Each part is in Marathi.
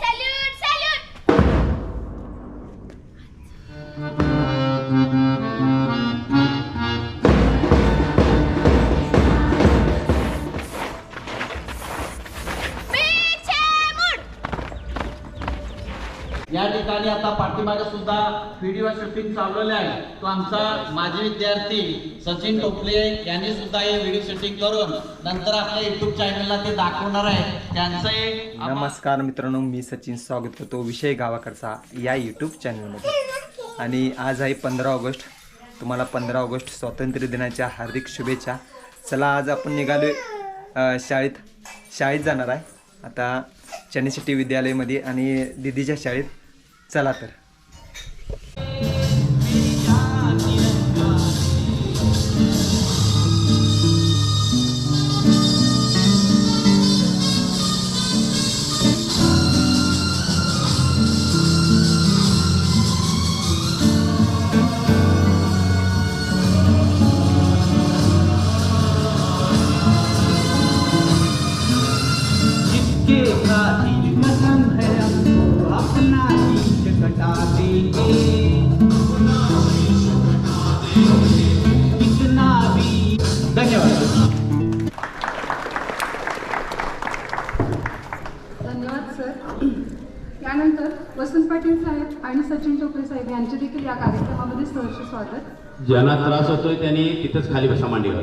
salut ठिकाणी आता पाठीमागे सुद्धा व्हिडिओ शूटिंग चालवले आहे तो आमचा माजी विद्यार्थी सचिन टोपले यांनी सुद्धा हे व्हिडिओ शूटिंग करून नंतर आपल्या युट्यूब चॅनलला ते दाखवणार आहे. त्यांचंही नमस्कार मित्रांनो मी सचिन स्वागत करतो विषय गावाकडचा या यूट्यूब चॅनलमध्ये आणि आज आहे पंधरा ऑगस्ट. तुम्हाला पंधरा ऑगस्ट स्वातंत्र्य दिनाच्या हार्दिक शुभेच्छा. चला आज आपण निघालो शाळेत. शाळेत जाणार आहे. आता चन्नसिटी विद्यालयामध्ये आणि दिदीच्या शाळेत. चला तर. आणि सचिन टोपे साहेब यांचे देखील या कार्यक्रमामध्ये सहर्ष स्वागत. ज्यांना त्रास होतोय त्यांनी तिथंच खाली बसा मांडीवर.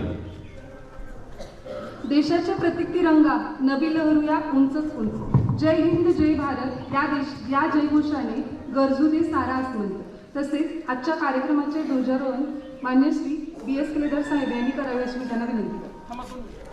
देशाच्या प्रत्येक तिरंगा नवी लहरूया उंचच उंच. जय हिंद जय भारत. या देश या जयघोषाने गरजू दे सारा आसमंत. तसेच आजच्या कार्यक्रमाचे ध्वजारोहण मान्य श्री बी एस केलेकर साहेब यांनी करावे अशी मी त्यांना विनंती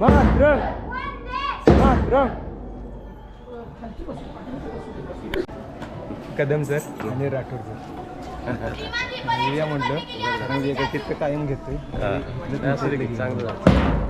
वंदे मातरम कदम सर आणि राठोड सर. येऊया म्हटलं कारण तिथं कायम घेतोय. चांगलं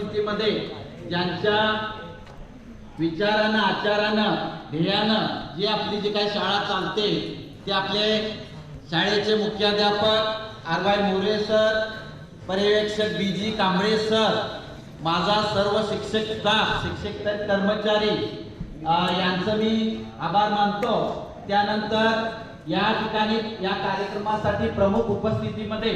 परिस्थितीमध्ये ज्यांच्या विचारानं आचारानं ध्येयानं जी आपली जी काही शाळा चालते ते आपले शाळेचे मुख्याध्यापक आर वाय मोरे सर पर्यवेक्षक बी जी कांबळे सर माझा सर्व शिक्षक स्टाफ शिक्षक कर्मचारी यांचं मी आभार मानतो. त्यानंतर या ठिकाणी या कार्यक्रमासाठी प्रमुख उपस्थितीमध्ये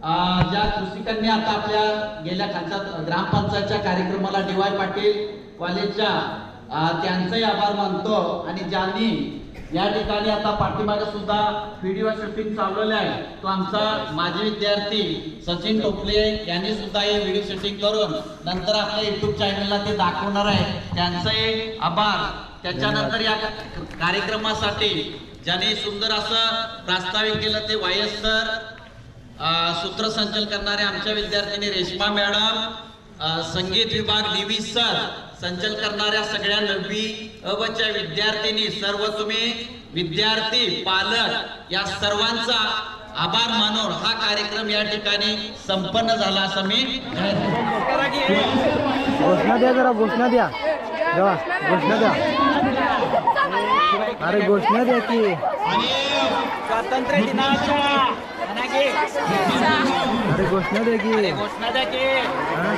ज्या कृषिकांनी आता आपल्या गेल्या खालच्या ग्रामपंचायतच्या कार्यक्रमाला डी वाय पाटील कॉलेजच्या त्यांचाही त्यांचंही आभार मानतो. आणि ज्यांनी या ठिकाणी आता पाठीमागे सुद्धा व्हिडिओ शूटिंग चालवले आहे तो आमचा माजी विद्यार्थी सचिन टोपले यांनी सुद्धा हे व्हिडिओ शूटिंग करून नंतर आपल्या युट्यूब चॅनलला ते दाखवणार आहे. त्यांचंही आभार. त्याच्यानंतर या कार्यक्रमासाठी ज्याने सुंदर असं प्रास्ताविक केलं ते वायस सर सूत्रसंचलन करणारे आमच्या विद्यार्थिनी रेश्मा मॅडम संगीत विभाग डीवी सर संचलन करणाऱ्या सगळ्या नववी अवच्या विद्यार्थिनी सर्व तुम्ही विद्यार्थी पालक या सर्वांचा आभार मानून हा कार्यक्रम या ठिकाणी संपन्न झाला असं मी जाहीर करतो. घोषणा द्या जरा घोषणा द्या जेव्हा घोषणा द्या अरे घोषणा द्या की स्वातंत्र्य दिनाच्या अरे घोषणा द्या की। घोषणा द्या की। हा?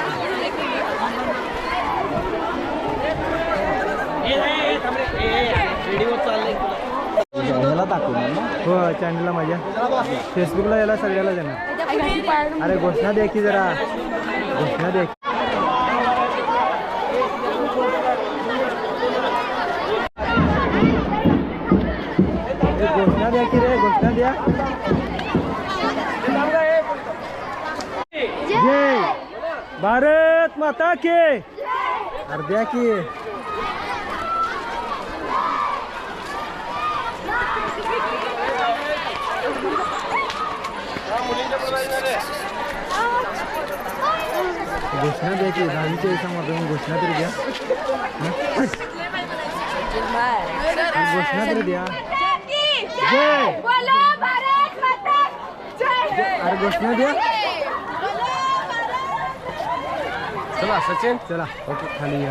हो चॅनलला माझ्या. फेसबुकला याला सगळ्याला देणार. अरे घोषणा द्या की जरा. घोषणा. ए, घोषणा द्या की रे घोषणा द्या. जय भारत माता के। अरे द्या की। घोषणा द्या की दहावीच्या दिवसामधून घोषणा तरी द्या। हं? घोषणा तरी द्या। जय. बोलो भारत माता। जय अरे घोषणा द्या बोलो भारत चला सचिन चला ओके खाली या